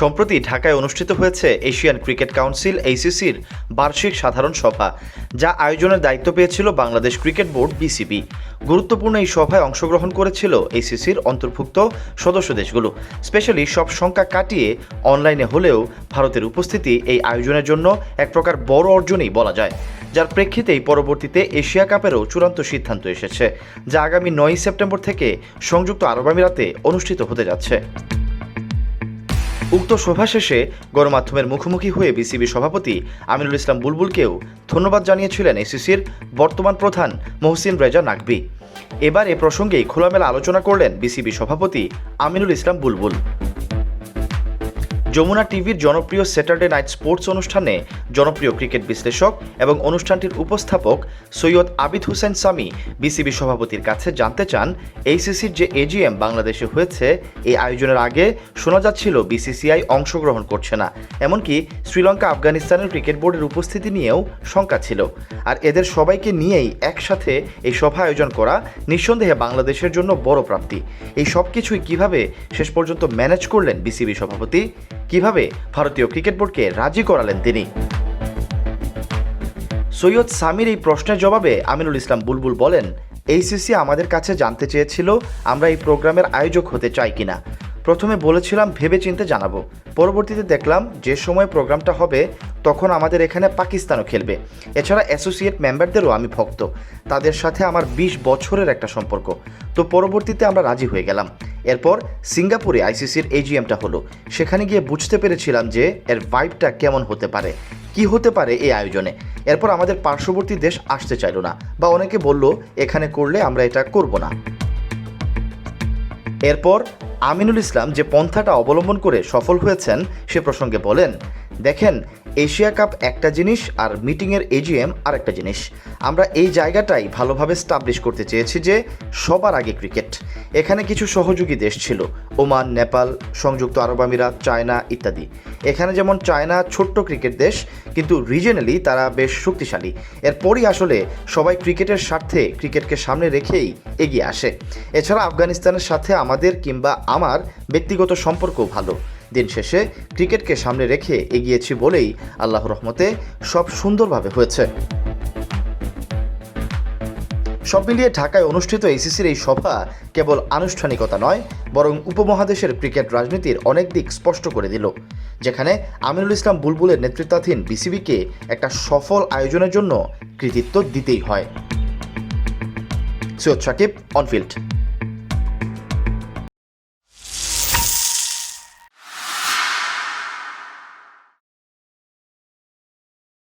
সম্প্রতি ঢাকায় অনুষ্ঠিত হয়েছে এশিয়ান ক্রিকেট কাউন্সিল এইসিসির বার্ষিক সাধারণ সভা, যা আয়োজনের দায়িত্ব পেয়েছিল বাংলাদেশ ক্রিকেট বোর্ড বিসিবি গুরুত্বপূর্ণ এই সভায় অংশগ্রহণ করেছিল এইসিসির অন্তর্ভুক্ত সদস্য দেশগুলো। স্পেশালি সব সংখ্যা কাটিয়ে অনলাইনে হলেও ভারতের উপস্থিতি এই আয়োজনের জন্য এক প্রকার বড় অর্জনই বলা যায়। যার প্রেক্ষিতেই পরবর্তীতে এশিয়া কাপেরও চূড়ান্ত সিদ্ধান্ত এসেছে, যা আগামী নয়ই সেপ্টেম্বর থেকে সংযুক্ত আরব আমিরাতে অনুষ্ঠিত হতে যাচ্ছে। উক্ত সভা শেষে গণমাধ্যমের মুখোমুখি হয়ে বিসিবি সভাপতি আমিরুল ইসলাম বুলবুলকেও ধন্যবাদ জানিয়েছিলেন এসিসির বর্তমান প্রধান মহসিন রেজা নাকবি এবার এ প্রসঙ্গেই খোলামেলা আলোচনা করলেন বিসিবি সভাপতি আমিনুল ইসলাম বুলবুল। যমুনা টিভির জনপ্রিয় স্যাটারডে নাইট স্পোর্টস অনুষ্ঠানে জনপ্রিয় ক্রিকেট বিশ্লেষক এবং অনুষ্ঠানটির উপস্থাপক সৈয়দ আবিদ হোসেন সামি, বিসিবি সভাপতির কাছে জানতে চান এইসিসির যে এজিএম বাংলাদেশে হয়েছে, এই আয়োজনের আগে শোনা যাচ্ছিল বিসিসিআই অংশগ্রহণ করছে না। এমনকি শ্রীলঙ্কা আফগানিস্তানের ক্রিকেট বোর্ডের উপস্থিতি নিয়েও শঙ্কা ছিল। আর এদের সবাইকে নিয়েই একসাথে এই সভা আয়োজন করা নিঃসন্দেহে বাংলাদেশের জন্য বড় প্রাপ্তি। এই সব কিছুই কীভাবে শেষ পর্যন্ত ম্যানেজ করলেন বিসিবি সভাপতি? কীভাবে ভারতীয় ক্রিকেট বোর্ডকে রাজি করালেন তিনি? সৈয়দ সামির এই প্রশ্নের জবাবে আমিনুল ইসলাম বুলবুল বলেন এইসিসি আমাদের কাছে জানতে চেয়েছিল আমরা এই প্রোগ্রামের আয়োজক হতে চাই কিনা। প্রথমে বলেছিলাম ভেবে চিনতে জানাব। পরবর্তীতে দেখলাম, যে সময় প্রোগ্রামটা হবে, তখন আমাদের এখানে পাকিস্তানও খেলবে। এছাড়া অ্যাসোসিয়েট মেম্বারদেরও আমি ভক্ত। তাদের সাথে আমার বিশ বছরের একটা সম্পর্ক। তো পরবর্তীতে আমরা রাজি হয়ে গেলাম। এরপর সিঙ্গাপুরে আইসিসির এজিএমটা হলো। সেখানে গিয়ে বুঝতে পেরেছিলাম যে এর ভাইবটা কেমন হতে পারে, কি হতে পারে এই আয়োজনে। এরপর আমাদের পার্শ্ববর্তী দেশ আসতে চাইল না বা অনেকে বলল, এখানে করলে আমরা এটা করব না। এরপর আমিনুল ইসলাম যে পন্থাটা অবলম্বন করে সফল হয়েছেন সে প্রসঙ্গে বলেন দেখেন, এশিয়া কাপ একটা জিনিস আর মিটিংয়ের এজিএম আর একটা জিনিস। আমরা এই জায়গাটাই ভালোভাবে স্টাবলিশ করতে চেয়েছি যে সবার আগে ক্রিকেট এখানে কিছু সহযোগী দেশ ছিল, ওমান, নেপাল, সংযুক্ত আরব আমিরাত, চায়না ইত্যাদি। এখানে যেমন চায়না ছোট্ট ক্রিকেট দেশ, কিন্তু রিজনালি তারা বেশ শক্তিশালী। এরপরই আসলে সবাই ক্রিকেটের স্বার্থে ক্রিকেটকে সামনে রেখেই এগিয়ে আসে। এছাড়া আফগানিস্তানের সাথে আমাদের কিংবা আমার ব্যক্তিগত সম্পর্কও ভালো। দিন শেষে ক্রিকেটকে সামনে রেখে এগিয়েছি বলেই আল্লাহ রহমতে সব সুন্দরভাবে হয়েছে। সব মিলিয়ে ঢাকায় অনুষ্ঠিত এসিসির এই সভা কেবল আনুষ্ঠানিকতা নয়, বরং উপমহাদেশের ক্রিকেট রাজনীতির অনেক দিক স্পষ্ট করে দিল, যেখানে আমিনুল ইসলাম বুলবুলের নেতৃত্বাধীন বিসিবিকে একটা সফল আয়োজনের জন্য কৃতিত্ব দিতেই হয়। সৈয়দ সাকিব অনফিল্ড